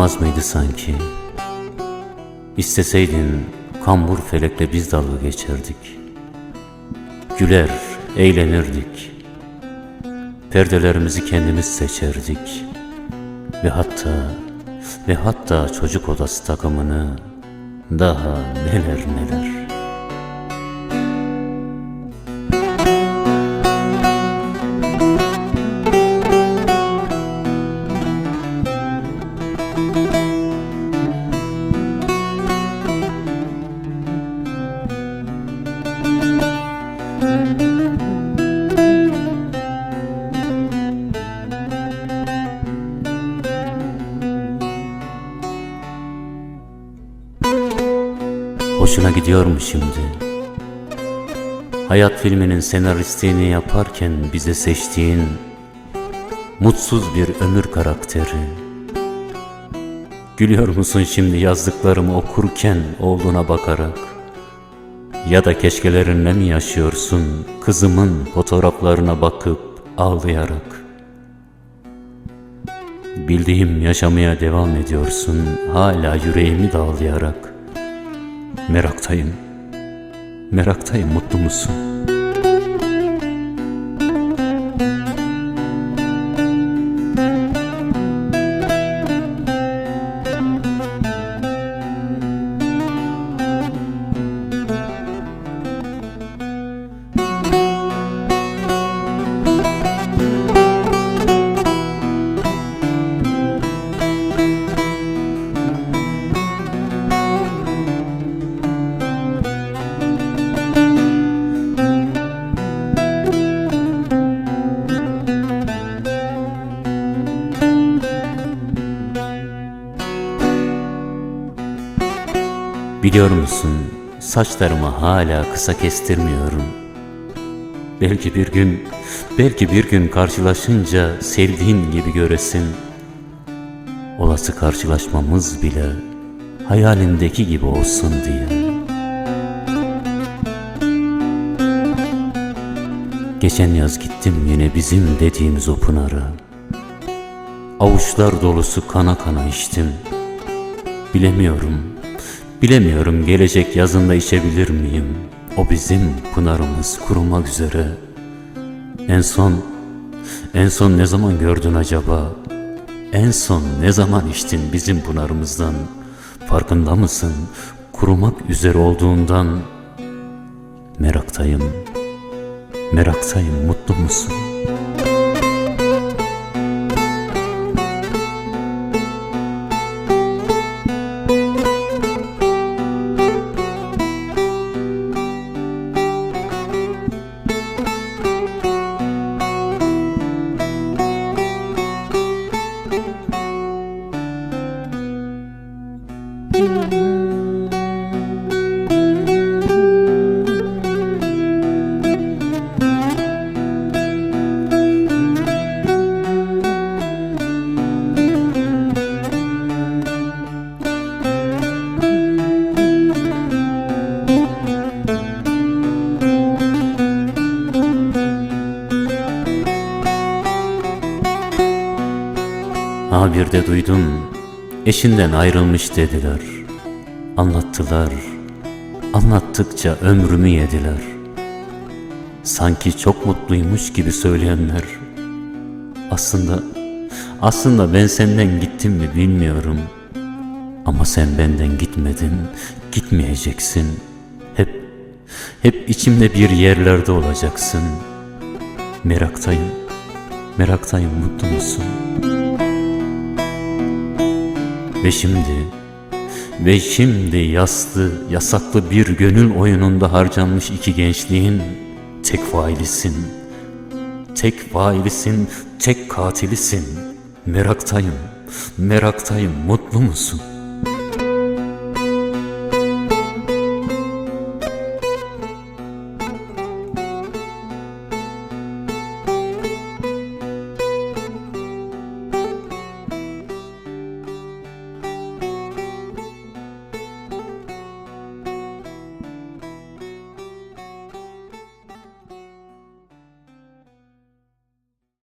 Olmaz mıydı sanki? İsteseydin kambur felekle biz dalga geçerdik. Güler, eğlenirdik. Perdelerimizi kendimiz seçerdik. Ve hatta ve hatta çocuk odası takımını daha neler neler. Hoşuna gidiyor mu şimdi? Hayat filminin senaristliğini yaparken bize seçtiğin mutsuz bir ömür karakteri. Gülüyor musun şimdi yazdıklarımı okurken oğluna bakarak? Ya da keşkelerinle mi yaşıyorsun kızımın fotoğraflarına bakıp ağlayarak? Bildiğim yaşamaya devam ediyorsun hala yüreğimi dağlayarak. Meraktayım. Meraktayım mutlu musun? Biliyor musun saçlarımı hala kısa kestirmiyorum. Belki bir gün, belki bir gün karşılaşınca sevdiğin gibi göresin. Olası karşılaşmamız bile hayalindeki gibi olsun diye. Geçen yaz gittim yine bizim dediğimiz o pınara. Avuçlar dolusu kana kana içtim. Bilemiyorum, bilemiyorum gelecek yazında içebilir miyim? O bizim pınarımız kurumak üzere. En son, en son ne zaman gördün acaba? En son ne zaman içtin bizim pınarımızdan? Farkında mısın? Kurumak üzere olduğundan meraktayım. Meraktayım, mutlu musun? Ha bir de duydum, eşinden ayrılmış dediler. Anlattılar, anlattıkça ömrümü yediler. Sanki çok mutluymuş gibi söyleyenler. Aslında, aslında ben senden gittim mi bilmiyorum. Ama sen benden gitmedin, gitmeyeceksin. Hep, hep içimde bir yerlerde olacaksın. Meraktayım, meraktayım mutlu musun?'' Ve şimdi, ve şimdi yaslı, yasaklı bir gönül oyununda harcanmış iki gençliğin tek failisin. Tek failisin, tek katilisin. Meraktayım, meraktayım, mutlu musun?